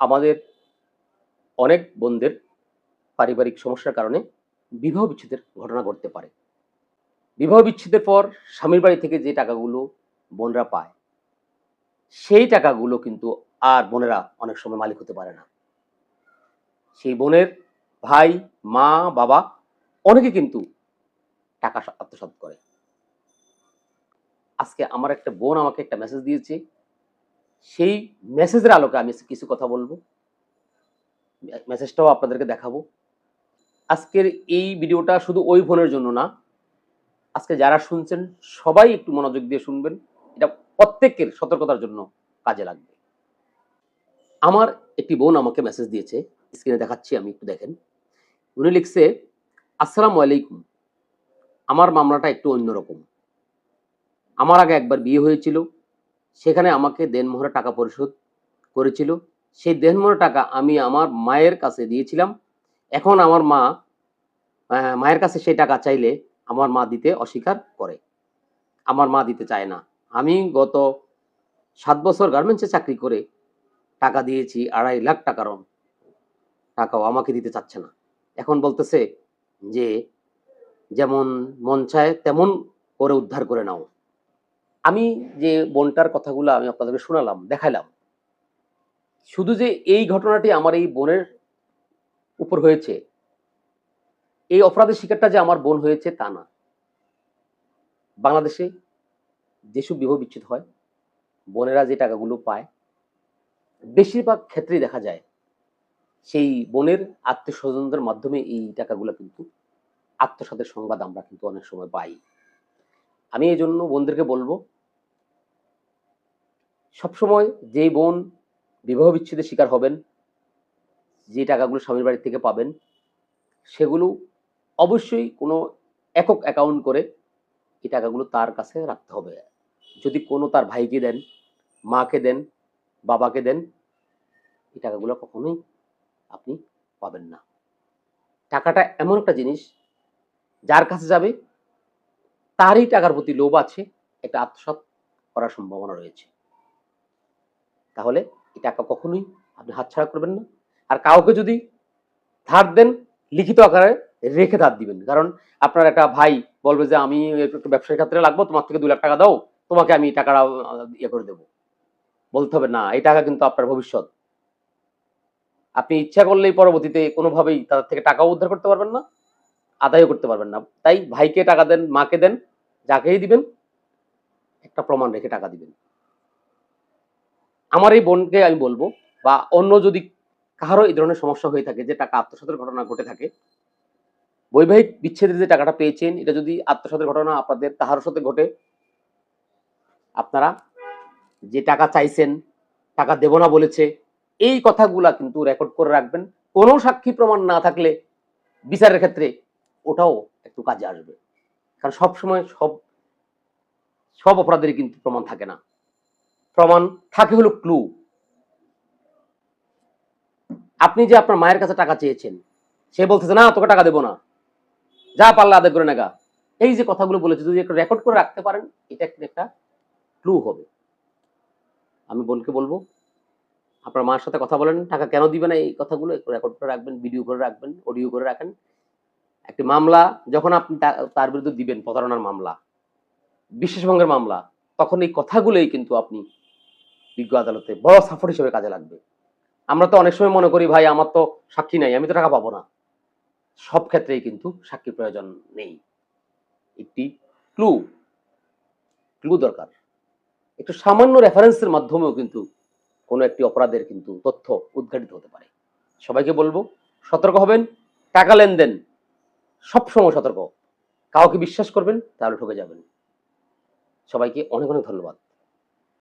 আমাদের অনেক বোনদের পারিবারিক সমস্যার কারণে বিবাহ বিচ্ছেদের ঘটনা ঘটতে পারে। বিবাহ বিচ্ছেদের পর স্বামীর বাড়ি থেকে যে টাকাগুলো বোনরা পায়, সেই টাকাগুলো কিন্তু আর বোনেরা অনেক সময় মালিক হতে পারে না। সেই বোনের ভাই, মা, বাবা অনেকে কিন্তু টাকা আত্মসাৎ করে। আজকে আমার একটা বোন আমাকে একটা মেসেজ দিয়েছে সেই মেসেজের আলোকে আমি কিছু কথা বলব। মেসেজটাও আপনাদেরকে দেখাবো। আজকের এই ভিডিওটা শুধু ওই ফোনের জন্য না, আজকে যারা শুনছেন, সবাই একটু মনোযোগ দিয়ে শুনবেন। এটা প্রত্যেকের সতর্কতার জন্য কাজে লাগবে। আমার একটি বোন আমাকে মেসেজ দিয়েছে স্ক্রিনে দেখাচ্ছি, আমি একটু দেখেন। উনি লিখছে, আসসালামু আলাইকুম। আমার মামলাটা একটু অন্যরকম। আমার আগে একবার বিয়ে হয়েছিল সেখানে আমাকে দেনমোহরে টাকা পরিশোধ করেছিল। সেই দেনমোহরের টাকা আমি আমার মায়ের কাছে দিয়েছিলাম। এখন আমার মা মায়ের কাছে সেই টাকা চাইলে আমার মা দিতে অস্বীকার করে। আমার মা দিতে চায় না। আমি গত সাত বছর গার্মেন্টসে চাকরি করে টাকা দিয়েছি, আড়াই লাখ টাকারও টাকাও আমাকে দিতে চাচ্ছে না। এখন বলতেছে যে, যেমন মন চায় তেমন করে উদ্ধার করে নাও। আমি যে বোনটার কথাগুলো আমি আপনাদেরকে শোনালাম, দেখাইলাম, শুধু যে এই ঘটনাটি আমার এই বোনের উপর হয়েছে, এই অপরাধের শিকারটা যে আমার বোন হয়েছে তা না। বাংলাদেশে যেসব বিবাহ বিচ্ছেদ হয়, বোনেরা যে টাকাগুলো পায়, বেশিরভাগ ক্ষেত্রেই দেখা যায়, সেই বোনের আত্মীয় স্বজনদের মাধ্যমে এই টাকাগুলো কিন্তু আত্মসাতের সংবাদ আমরা কিন্তু অনেক সময় পাই। আমি এই জন্য বোনদেরকে বলব, সবসময় যেই বোন বিবাহ বিচ্ছেদের শিকার হবেন, যে টাকাগুলো স্বামীর বাড়ি থেকে পাবেন, সেগুলো অবশ্যই কোনো একক অ্যাকাউন্ট করে এই টাকাগুলো তার কাছে রাখতে হবে। যদি কোনো তার ভাইকে দেন, মাকে দেন, বাবাকে দেন, এই টাকাগুলো কখনোই আপনি পাবেন না। টাকাটা এমন একটা জিনিস, যার কাছে যাবে তারই টাকার প্রতি লোভ আছে, একটা আত্মসাৎ করার সম্ভাবনা রয়েছে। তাহলে এই টাকা কখনোই আপনি হাতছাড়া করবেন না। আর কাউকে যদি ধার দেন, লিখিত আকারে রেখে ধার দিবেন। কারণ আপনার একটা ভাই বলবে যে, আমি একটু ব্যবসায়িক ক্ষেত্রে লাগবো, তোমার থেকে দুই লাখ টাকা দাও, তোমাকে আমি টাকাটা ইয়ে করে দেবো। বলতে হবে, না, এই টাকা কিন্তু আপনার ভবিষ্যৎ। আপনি ইচ্ছা করলেই পরবর্তীতে কোনোভাবেই তাদের থেকে টাকাও উদ্ধার করতে পারবেন না, আদায়ও করতে পারবেন না। তাই ভাইকে টাকা দেন, মাকে দেন যাকেই দিবেন, একটা প্রমাণ রেখে টাকা দিবেন। আমার এই বোনকে আমি বলব, বা অন্য যদি কারও এই ধরনের সমস্যা হয়ে থাকে, যে টাকা আত্মসাতের ঘটনা ঘটে থাকে, বৈবাহিক বিচ্ছেদে যে টাকাটা পেয়েছেন, এটা যদি আত্মসাতের ঘটনা আপনাদের তাহার সাথে ঘটে, আপনারা যে টাকা চাইছেন, টাকা দেব না বলেছে, এই কথাগুলা কিন্তু রেকর্ড করে রাখবেন। কোনো সাক্ষী প্রমাণ না থাকলে বিচারের ক্ষেত্রে ওটাও একটু কাজে আসবে। কারণ সব সময় সব সব অপরাধেরই কিন্তু প্রমাণ থাকে না। প্রমাণ থাকে হলো ক্লু আপনি যে আপনার মায়ের কাছে টাকা চেয়েছেন, সে বলতেছে, না, তোকে টাকা দেবো না। যা পারলে আদায় করে নেগা। এই যে কথাগুলো বলেছে, যদি একটু রেকর্ড করে রাখতে পারেন, এটা একটা ক্লু হবে। আমি বোনকে বলব, আপনার মার সাথে কথা বলেন, টাকা কেন দিবে না এই কথাগুলো রেকর্ড করে রাখবেন ভিডিও করে রাখবেন অডিও করে রাখেন। একটি মামলা, যখন আপনি তার বিরুদ্ধে দিবেন প্রতারণার মামলা বিশেষভঙ্গের মামলা, তখন এই কথাগুলোই কিন্তু আপনি বিজ্ঞ আদালতে বড় সাফর হিসেবে কাজে লাগবে। আমরা তো অনেক সময় মনে করি, ভাই, আমার তো সাক্ষী নাই, আমি তো টাকা পাবো না। সব ক্ষেত্রেই কিন্তু সাক্ষীর প্রয়োজন নেই। একটি ক্লু ক্লু দরকার। একটু সামান্য রেফারেন্সের মাধ্যমেও কিন্তু কোনো একটি অপরাধের কিন্তু তথ্য উদ্ঘাটিত হতে পারে। সবাইকে বলব, সতর্ক হবেন, টাকা লেনদেন সবসময় সতর্ক। কাউকে বিশ্বাস করবেন তাহলে ঠকে যাবেন। সবাইকে অনেক অনেক ধন্যবাদ।